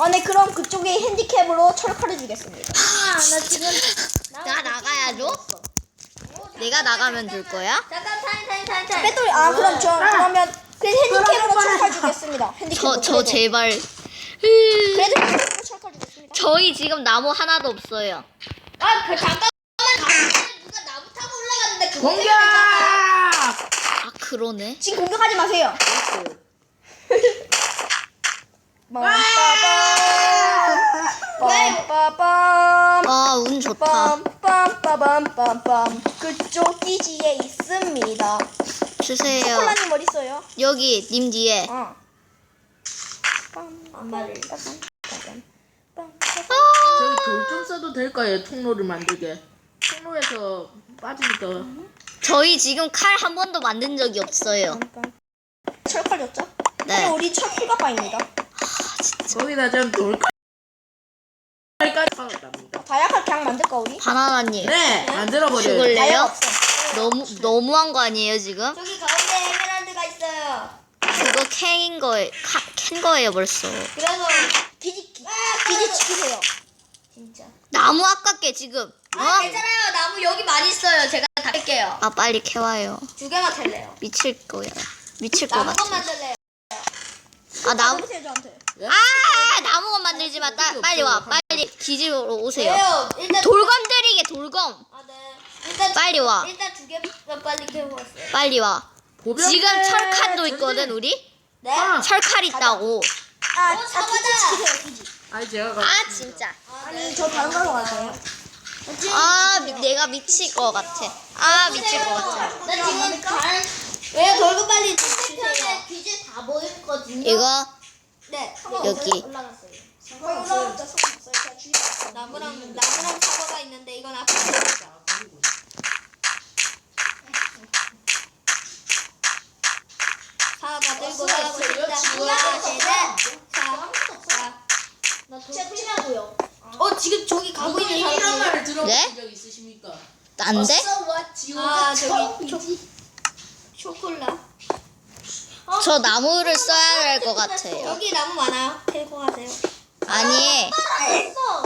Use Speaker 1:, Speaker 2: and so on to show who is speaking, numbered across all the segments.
Speaker 1: 아, 네, 그럼 그쪽에 핸디캡으로 철칼을 주겠습니다.
Speaker 2: 아, 나 지금
Speaker 3: 나 나가야죠? 내가 나가면 줄 거야?
Speaker 2: 잠깐 타임 타임 타임 타임.
Speaker 1: 배터리, 아, 그럼 저, 그러면, 그 핸디캡으로 철칼 주겠습니다. 핸디캡으로.
Speaker 3: 저, 저
Speaker 1: 그래도.
Speaker 3: 제발.
Speaker 1: 그래도 핸디캡으로 철칼 주겠습니다.
Speaker 3: 저희 지금 나무 하나도 없어요.
Speaker 2: 아, 그 잠깐만 누가 나무 타고 올라갔는데 그거
Speaker 4: 공격!
Speaker 3: 아, 그러네.
Speaker 1: 지금 공격하지 마세요. 빰빠밤
Speaker 3: 아, 운 좋다.
Speaker 1: 빰빰빰빰빰빰 그쪽 기지에 있습니다.
Speaker 3: 주세요.
Speaker 1: 콜라님 어디 있어요?
Speaker 3: 여기, 님 뒤에.
Speaker 1: 어.
Speaker 2: 엄마를.
Speaker 4: 저기 돌좀 써도 될까요? 통로를 만들게. 통로에서 빠지니까.
Speaker 3: 저희 지금 칼 한 번도 만든 적이 없어요.
Speaker 1: 철칼 줬죠?
Speaker 3: 네.
Speaker 1: 네. 우리 철 풀가방입니다.
Speaker 4: 거기다 전돌 까지 박았답니다.
Speaker 1: 다약할 그냥 만들까 우리?
Speaker 3: 바나나님.
Speaker 4: 네, 만들어버려요.
Speaker 1: 다약
Speaker 3: 죽을래요?
Speaker 1: 없어.
Speaker 3: 너무, 너무한 거 아니에요, 지금?
Speaker 2: 저기 가운데 에메랄드가 있어요.
Speaker 3: 그거 캔인 거에, 카, 캔 거예요, 벌써.
Speaker 2: 그래서
Speaker 1: 기지 기, 기지 지키세요.
Speaker 2: 진짜.
Speaker 3: 나무 아깝게 지금. 어?
Speaker 2: 아, 괜찮아요. 나무 여기 많이 있어요. 제가 다 뺄게요.
Speaker 3: 아, 빨리 캐와요.
Speaker 2: 두 개만 캘래요.
Speaker 3: 미칠 거야. 미칠 것
Speaker 2: 나무
Speaker 3: 같아.
Speaker 2: 건 만들래요.
Speaker 3: 아, 나무.
Speaker 1: 보세요 저한테.
Speaker 3: 아, 나무건 만들지 마. 따, 빨리 와. 빨리 기지로 오세요.
Speaker 2: 왜요? 일단
Speaker 3: 돌검 드리게, 돌검.
Speaker 2: 아, 네. 일단
Speaker 3: 빨리 와.
Speaker 2: 일단 두 개만 빨리 캐고 왔어요.
Speaker 3: 빨리 와.
Speaker 4: 보병
Speaker 3: 지금
Speaker 4: 때
Speaker 3: 철칼도
Speaker 4: 전진.
Speaker 3: 있거든, 우리?
Speaker 2: 네?
Speaker 4: 아,
Speaker 3: 철칼 있다고.
Speaker 1: 아,
Speaker 2: 어,
Speaker 1: 아 기지.
Speaker 4: 아니 제가 가.
Speaker 3: 아, 진짜.
Speaker 1: 아니 저 다른 걸로 갈까요?
Speaker 3: 아, 미- 내가 미칠 것 같아. 아, 미칠 것 같아.
Speaker 2: 나 지금 잘 왜요? 돌고 빨리 주세요. 귀지 다 보이거든요.
Speaker 3: 이거,
Speaker 2: 네.
Speaker 3: 여기.
Speaker 2: 올라갔어요.
Speaker 1: 상관없어요.
Speaker 2: 나무랑 나무랑 사과가 있는데 이건 있죠. 사과 들고 나가고 싶다. 하나, 셋, 넷. 사, 사. 나
Speaker 1: 제치냐고요.
Speaker 2: 어 지금 저기 가고 있는
Speaker 4: 이런
Speaker 2: 사람.
Speaker 4: 말을 들어본
Speaker 3: 네?
Speaker 4: 적 있으십니까?
Speaker 3: 안 돼?
Speaker 2: 아 저기 초, 초콜라.
Speaker 3: 저 나무를 써야 될 것 같아요.
Speaker 2: 여기 나무 많아요. 캐고 가세요.
Speaker 3: 아니,
Speaker 2: 했어.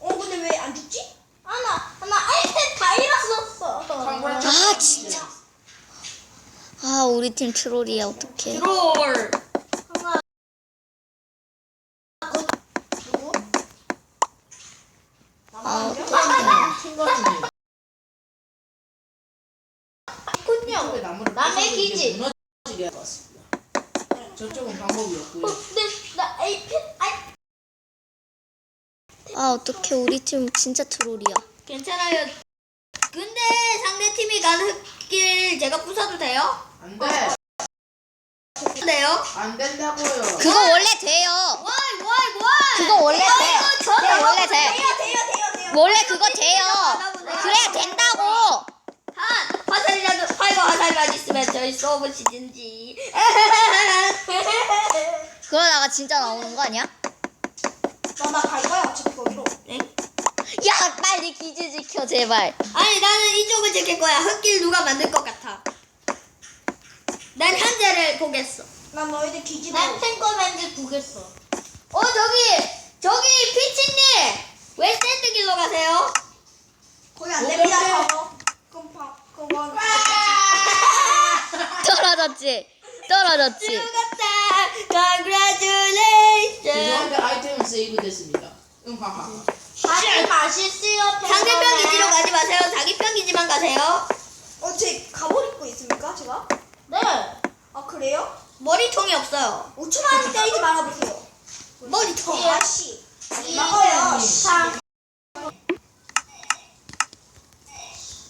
Speaker 1: 어 근데 왜 안 죽지?
Speaker 2: 하나 하나 아이템 다 잃었었어.
Speaker 3: 아, 진짜. 아, 우리 팀 트롤이야, 어떡해.
Speaker 2: 롤.
Speaker 3: 아, 어떡해.
Speaker 4: 친구님.
Speaker 2: 군요.
Speaker 4: 나무를
Speaker 2: 남의
Speaker 4: 부수고
Speaker 2: 기지.
Speaker 4: 이제 무너지게 할것 같습니다. 저쪽은 방법이 없고요.
Speaker 2: 근데 나 아이템 아이
Speaker 3: 아, 어떡해. 우리 팀 진짜 트롤이야.
Speaker 2: 괜찮아요. 근데 상대 팀이 가는 흙길 제가 부숴도 돼요?
Speaker 4: 안 돼.
Speaker 2: 돼요?
Speaker 4: 안 된다고요.
Speaker 3: 그거 원래 돼요.
Speaker 2: 와이 와이 와이.
Speaker 3: 그거 원래 돼.
Speaker 2: 저
Speaker 3: 그거 원래 돼.
Speaker 1: 돼요 돼요 돼요 돼요.
Speaker 3: 원래 그거 돼요. 그래야 된다고.
Speaker 2: 한 화살이라도 팔과 화살만 있으면 저희 쏘보시든지.
Speaker 3: 그러다가 진짜 나오는 거 아니야?
Speaker 1: 나나 갈 거야 어차피 거기로.
Speaker 2: 네?
Speaker 3: 기지 지켜, 제발.
Speaker 2: 아니 나는 이쪽을 지킬 거야. 흙길 누가 만들 것 같아. 난 현재를 보겠어.
Speaker 1: 난 너희들 기지
Speaker 2: 난 탱커맨즈 보겠어. 어 저기 저기 피치님 왜 샌드 길로 가세요?
Speaker 1: 거기 안 됩니다. 저거. 그럼 바 그건
Speaker 3: 떨어졌지? 떨어졌지?
Speaker 2: 죽었다. Congratulations.
Speaker 4: 죄송한데 아이템은 세이브 됐습니다. 응, 하하.
Speaker 2: 다들 맛있어요. 상대편 기지로 가지 마세요. 자기 편 기지만 가세요.
Speaker 1: 어 제 갑옷 입고 있습니까 제가?
Speaker 2: 네.
Speaker 1: 아 그래요?
Speaker 2: 머리통이 없어요.
Speaker 1: 5초만 때리지 말아보세요.
Speaker 2: 머리통.
Speaker 1: 아씨. 나가요. 상.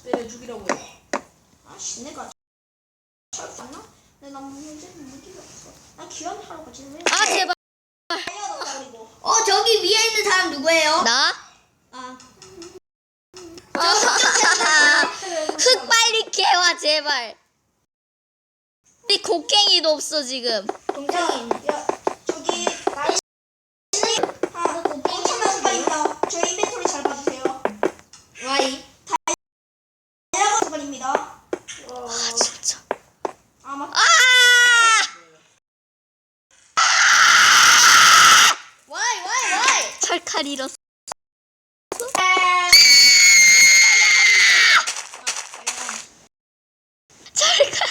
Speaker 4: 때려 죽이라고 해.
Speaker 1: 아씨 내가 철 봤나? 내가 문제 무기가 없어. 나 기원 하러 가지 왜?
Speaker 3: 아, 제발.
Speaker 1: 어
Speaker 2: 저기 위에 있는 사람 누구예요?
Speaker 3: 나?
Speaker 2: 아.
Speaker 3: 흙 빨리 캐와, 제발. 우리 곡괭이도 없어, 지금.
Speaker 2: 동생이.
Speaker 1: 야 저기 나이 아 엄청난 수박입니다. 저희 인벤토리 잘 봐주세요.
Speaker 2: 와이.
Speaker 1: 다이아가 수박입니다.
Speaker 3: 아, 진짜.
Speaker 1: 아마
Speaker 3: 아!
Speaker 2: 와이 와이
Speaker 3: 칼 잃었어. 철칼.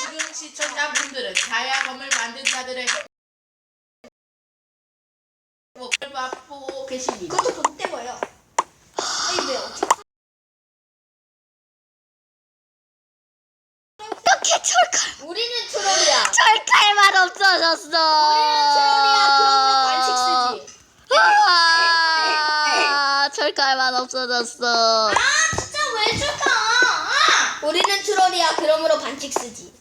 Speaker 4: 지금 시청자분들은 다이아검을 만든 자들의 목을 맛보고 계십니다.
Speaker 1: 그것도 돈 떼고요. 아니 왜 어떻게?
Speaker 3: 어떻게 철칼?
Speaker 2: 우리는 트롤이야.
Speaker 3: 철칼만 없어졌어.
Speaker 2: 트롤이야. 그러면 반칙 쓰지.
Speaker 3: 아, 철칼만 없어졌어.
Speaker 2: 아 진짜 왜 줄까? 아! 우리는 트롤이야. 그러므로 반칙 쓰지.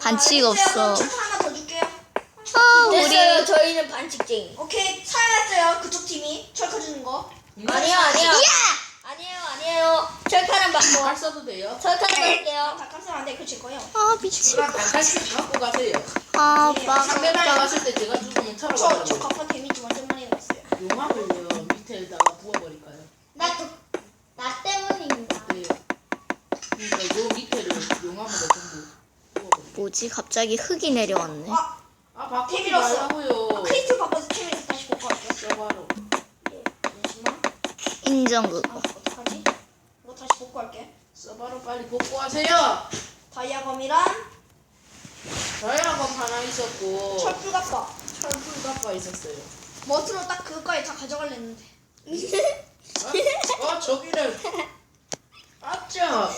Speaker 3: 반칙
Speaker 1: 아,
Speaker 3: 없어.
Speaker 1: 초 하나 더 줄게요.
Speaker 3: 아,
Speaker 2: 됐어요.
Speaker 3: 우리
Speaker 2: 저희는 반칙쟁이.
Speaker 1: 오케이 사야했어요 그쪽 팀이 철커 주는 거.
Speaker 2: 아니요 아니요. 아 아니에요. 철카는 받고.
Speaker 4: 칼 써도 돼요?
Speaker 2: 철카는
Speaker 1: 아,
Speaker 2: 받을게요.
Speaker 1: 닭가슴 안돼 그거 제 거예요.
Speaker 3: 아 미치.
Speaker 4: 그럼 단칼씩 갖고 가세요.
Speaker 3: 아,
Speaker 1: 예,
Speaker 3: 막.
Speaker 4: 상대방이 왔을 때 제가 죽으면 차로
Speaker 1: 저저
Speaker 4: 가라고.
Speaker 1: 갑판 데미지 완전 많이 넣었어요.
Speaker 4: 용암을요 밑에다가 부어버릴까요?
Speaker 2: 나나 때문입니다.
Speaker 4: 네. 그러니까 요 밑에를 용암으로 전부 부어버릴게요.
Speaker 3: 뭐지? 갑자기 흙이 내려왔네.
Speaker 1: 아
Speaker 4: 아 바꾸지. 말라고요.
Speaker 1: 크리스탈 바꿔서 팀에서 다시. 예, 잠시만.
Speaker 3: 인정
Speaker 1: 아
Speaker 3: 그거.
Speaker 1: 이거 다시 복구할게.
Speaker 4: 써봐로 빨리 복구하세요.
Speaker 1: 다이아검이랑
Speaker 4: 다이아검 하나 있었고
Speaker 1: 철불 갑바.
Speaker 4: 철풀 갖고 있었어요.
Speaker 1: 머트로 딱 그거까지 다 가져갈랬는데.
Speaker 4: 어, 어 저기를 아짜
Speaker 2: 야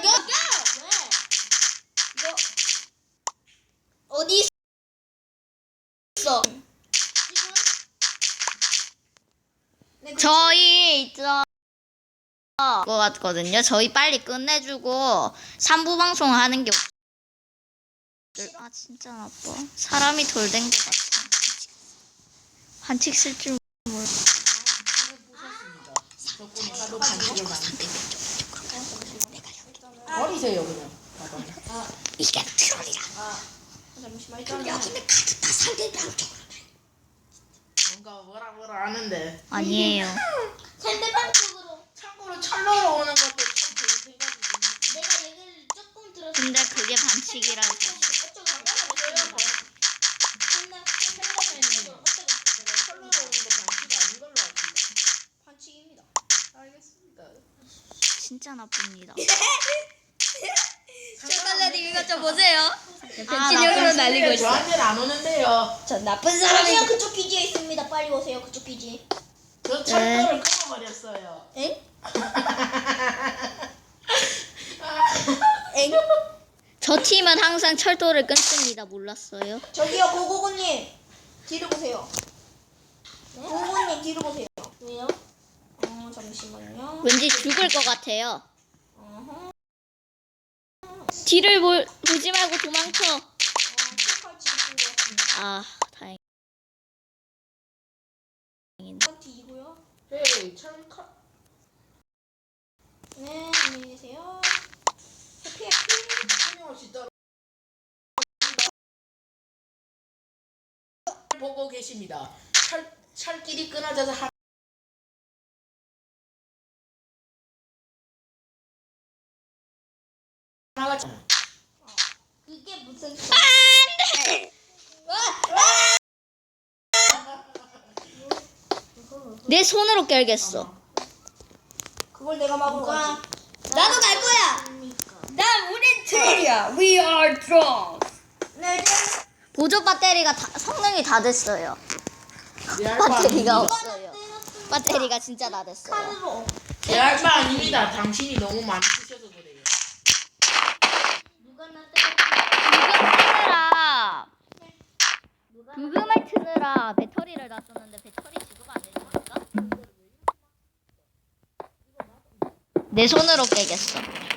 Speaker 2: 이거 어디 있어?
Speaker 1: 네, 그
Speaker 3: 저희 있죠. 그거 같거든요. 저희 빨리 끝내주고 3부 방송 하는 게 없... 아 진짜 나빠. 사람이 덜된것 같아. 반칙 쓸 줄 몰라.
Speaker 4: 저분이 하도 반칙을 많이
Speaker 1: 아,
Speaker 4: 그냥. 봐봐.
Speaker 3: 이게 트롤이라.
Speaker 1: 아, 잠시만 일단은
Speaker 3: 카드 다 상대방 쪽으로.
Speaker 4: 뭔가 뭐라 뭐라 하는데
Speaker 3: 아니에요.
Speaker 2: 상대방 쪽으로
Speaker 4: 참고로 철로로 오는 것도 참 좋은 생각이지.
Speaker 2: 내가 얘기를 조금 들었어.
Speaker 3: 근데 그게 반칙이라 사실.
Speaker 4: 철로로 오는 거 반칙이 아닌 걸로 알고.
Speaker 1: 반칙입니다.
Speaker 4: 알겠습니다.
Speaker 3: 진짜 나쁩니다.
Speaker 2: 초콜릿 이거 좀 보세요.
Speaker 3: 아,
Speaker 2: 진영으로 날리고 있어.
Speaker 4: 저한테는 안 오는데요.
Speaker 2: 저 나쁜 사람이.
Speaker 1: 그쪽 기지에 있습니다. 빨리 오세요. 그쪽 기지.
Speaker 4: 저 철도를 끊어버렸어요.
Speaker 2: 엥? 엥?
Speaker 3: 저 팀은 항상 철도를 끊습니다. 몰랐어요?
Speaker 1: 저기요 고고고님 뒤로 보세요. 고고고님 뒤로 보세요.
Speaker 2: 왜요?
Speaker 1: 어 잠시만요.
Speaker 3: 왠지 죽을 것 같아요. 뒤를 볼, 보지 말고 도망쳐.
Speaker 1: 어.
Speaker 3: 아, 다행.
Speaker 1: 한 뒤이고요.
Speaker 4: 헤이 철카.
Speaker 1: 네 안녕히 계세요. 해피 해피.
Speaker 4: 끊임없이 떨어. 보고 계십니다. 철 철길이 끊어져서 하. 나가
Speaker 2: 그게 무슨
Speaker 3: 내 손으로 깨겠어.
Speaker 1: 그걸 내가 막을 거야.
Speaker 2: 나도 갈 거야. 난 우린 트롤이야. We are trolls.
Speaker 1: 네
Speaker 3: 보조 배터리가 다, 성능이 다 됐어요. 배터리가. 없어요. 배터리가 진짜 다 됐어요.
Speaker 4: 알바 아닙니다. 당신이 너무 많이 쓰셔서 그래요.
Speaker 2: 누가 나 때렸어?
Speaker 3: 부금을 트느라 부금을 트느라 배터리를 놨었는데 배터리 지도가 안 되는 겁니까? 내 손으로 깨겠어.